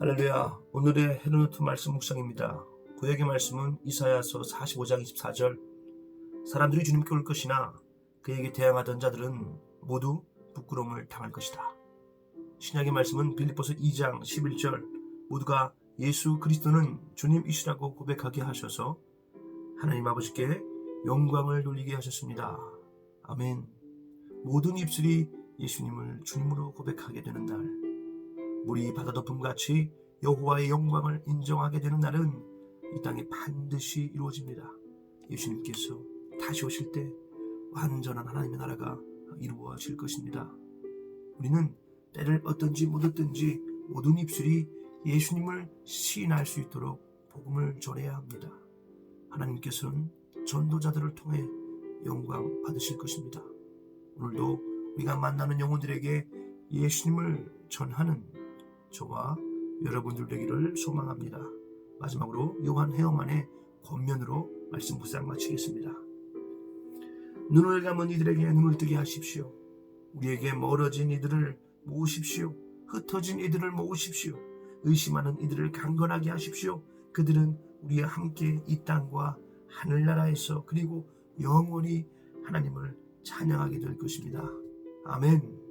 할렐루야. 오늘의 헤르노트 말씀 묵상입니다. 구약의 말씀은 이사야서 45장 24절. 사람들이 주님께 올 것이나 그에게 대항하던 자들은 모두 부끄러움을 당할 것이다. 신약의 말씀은 빌립보서 2장 11절. 모두가 예수 그리스도는 주님이시라고 고백하게 하셔서 하나님 아버지께 영광을 돌리게 하셨습니다. 아멘. 모든 입술이 예수님을 주님으로 고백하게 되는 날. 물이 바다 덮음 같이 여호와의 영광을 인정하게 되는 날은 이 땅에 반드시 이루어집니다. 예수님께서 다시 오실 때 완전한 하나님의 나라가 이루어질 것입니다. 우리는 때를 어떤지 못 얻든지 모든 입술이 예수님을 시인할 수 있도록 복음을 전해야 합니다. 하나님께서는 전도자들을 통해 영광 받으실 것입니다. 오늘도 우리가 만나는 영혼들에게 예수님을 전하는 저와 여러분들 되기를 소망합니다. 마지막으로 요한 헤어만의 권면으로 말씀 묵상 마치겠습니다. 눈을 감은 이들에게 눈을 뜨게 하십시오. 우리에게 멀어진 이들을 모으십시오. 흩어진 이들을 모으십시오. 의심하는 이들을 강건하게 하십시오. 그들은 우리와 함께 이 땅과 하늘나라에서 그리고 영원히 하나님을 찬양하게 될 것입니다. 아멘.